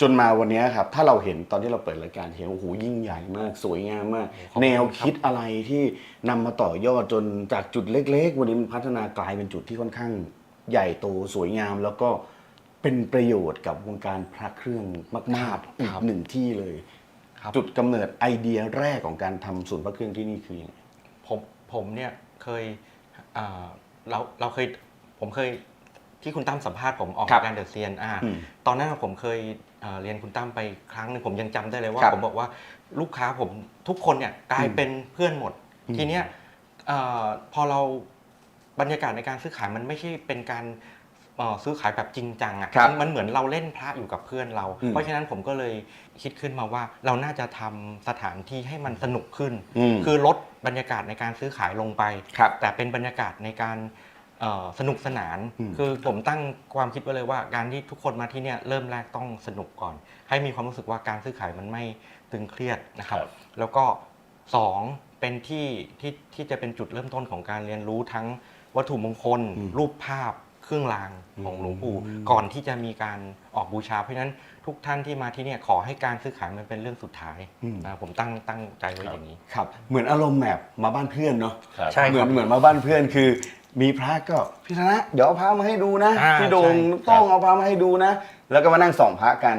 จนมาวันเนี้ยครับ ถ้าเราเห็นตอนที่เราเปิดรายการเห็นโอ้โหยิ่งใหญ่มาก สวยงามมากขอบคุณแนวคิดอะไรที่นำมาต่อยอดจนจากจุดเล็ก ๆ วันนี้มันพัฒนากลายเป็นจุดที่ค่อนข้างใหญ่โตสวยงาม แล้วก็เป็นประโยชน์กับวงการพระเครื่องมากๆอีกหนึ่งที่เลย ครับ จุดกำเนิดไอเดียแรกของการทำศูนย์พระเครื่องที่นี่คือยังไง ผมผมเนี่ยเคยอ่าเราเราเคยผมเคย ที่คุณตั้มสัมภาษณ์ผมออกครับรายการเดอะเซียนอ่าอืมตอนนั้นผมเคยเอ่อเรียนคุณตั้มไปครั้งหนึงผมยังจำได้เลยว่า ครับผมบอกว่าลูกค้าผมทุกคนเนี่ยกลายเป็นเพื่อนหมด อืมทีเนี้ยเอ่อพอเราบรรยากาศในการซื้อขายมันไม่ใช่เป็นการเอ่อซื้อขายแบบจริงจังครัอะ่ะบมันมันเหมือนเราเล่นพระอยู่กับเพื่อนเรา อืม เพราะฉะนั้นผมก็เลยคิดขึ้นมาว่าเราน่าจะทำสถานที่ให้มันสนุกขึ้นอืมคือลดบรรยากาศในการซื้อขายลงไป ครับ แต่เป็นบรรยากาศในการ เอ่อสนุกสนาน อืม คือผมตั้งความคิดไว้เลยว่า การที่ทุกคนมาที่เนี่ยเริ่มแรกต้องสนุกก่อน ให้มีความรู้สึกว่าการซื้อขายมันไม่ตึงเครียดนะครับ ครับ แล้วก็สองเป็นที่ที่ที่จะเป็นจุดเริ่มต้นของการเรียนรู้ทั้งวัตถุมงคล อืมรูปภาพ เครื่องรางของหลวงปู่อืม ก่อนที่จะมีการออกบูชา เพราะฉะนั้นทุกท่านที่มาที่เนี่ยขอให้การซื้อขายมันเป็นเรื่องสุดท้ายอืมนะผมตั้งตั้งใจไว้อย่างนี้ ครับ เหมือนอารมณ์แบบมาบ้านเพื่อนเนาะ ครับ ใช่เหมืคอรันบเหมือนมาบ้านเพื่อนคือ มีพระก็พี่ธนะเดี๋ยวเอาพระมาให้ดูนะ อ่าพี่โดงใช่ ต้องเอาพระมาให้ดูนะ แล้วก็มานั่งส่องพระกัน